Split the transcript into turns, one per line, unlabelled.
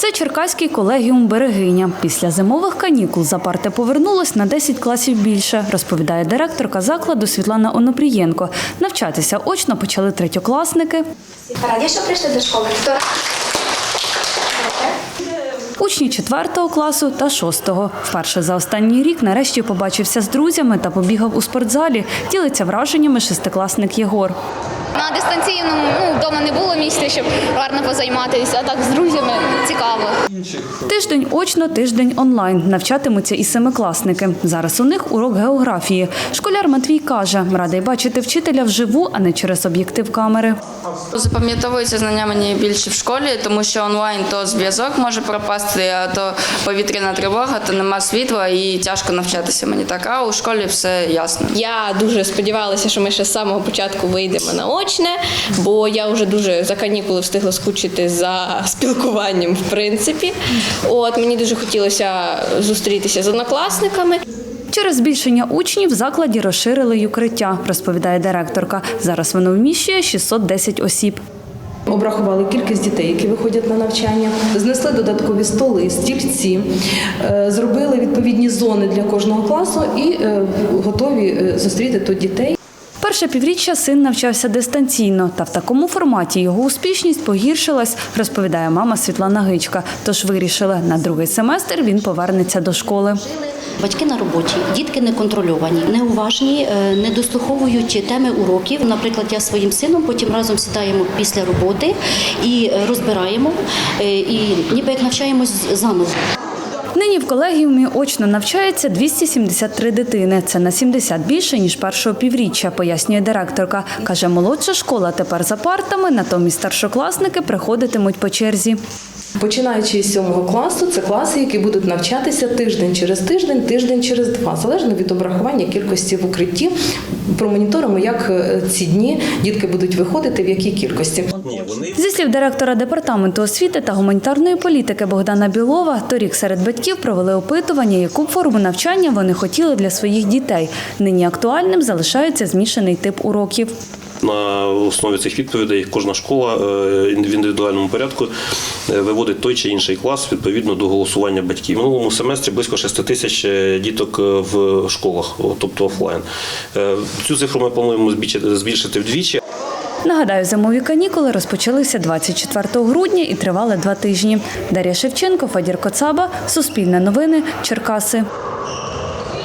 Це Черкаський колегіум Берегиня. Після зимових канікул за парти повернулось на 10 класів більше, розповідає директорка закладу Світлана Онопрієнко. Навчатися очно почали третьокласники.
Раді, що прийшли до школи.
Учні 4 класу та 6. Вперше за останній рік нарешті побачився з друзями та побігав у спортзалі. Ділиться враженнями шестикласник Єгор.
На дистанційному місця, щоб гарно позайматися, а так з друзями цікаво.
Тиждень очно, тиждень онлайн. Навчатимуться і семикласники. Зараз у них урок географії. Школяр Матвій каже, радий бачити вчителя вживу, а не через об'єктив камери.
Запам'ятовуються знання мені більше в школі, тому що онлайн то зв'язок може пропасти, а то повітряна тривога, то нема світла і тяжко навчатися мені так. А у школі все ясно.
Я дуже сподівалася, що ми ще з самого початку вийдемо на очне, бо я вже дуже за канікули встигла скучити за спілкуванням, в принципі. От мені дуже хотілося зустрітися з однокласниками.
Через збільшення учнів в закладі розширили й укриття, розповідає директорка. Зараз воно вміщує 610 осіб.
Обрахували кількість дітей, які виходять на навчання, знесли додаткові столи, стільці, е, зробили відповідні зони для кожного класу і е, готові е, зустріти тут дітей.
Перше півріччя син навчався дистанційно, та в такому форматі його успішність погіршилась, розповідає мама Світлана Гичка. Тож вирішили, на другий семестр він повернеться до школи.
Батьки на роботі, дітки не контрольовані, неуважні, е, не дослуховують теми уроків. Наприклад, я своїм сином потім разом сідаємо після роботи і розбираємо, е, і ніби як навчаємось заново.
Нині в колегіумі очно навчається 273 дитини. Це на 70 більше, ніж першого півріччя, пояснює директорка. Каже, молодша школа тепер за партами, натомість старшокласники приходитимуть по черзі.
Починаючи з сьомого класу, це класи, які будуть навчатися тиждень через тиждень, тиждень через два, залежно від обрахування кількості в укритті. Промоніторимо, як е, ці дні дітки будуть виходити, в якій кількості.
Зі слів директора департаменту освіти та гуманітарної політики Богдана Білова, торік серед батьків провели опитування, яку форму навчання вони хотіли для своїх дітей. Нині актуальним залишається змішаний тип уроків.
На основі цих відповідей кожна школа е, в індивідуальному порядку е, виводить той чи інший клас відповідно до голосування батьків. Минулому семестрі близько 6 тисяч е, діток в школах, тобто офлайн. Цю цифру ми плануємо збільшити вдвічі.
Нагадаю, зимові канікули розпочалися 24 грудня і тривали два тижні. Дар'я Шевченко, Фадір Коцаба, Суспільне новини, Черкаси.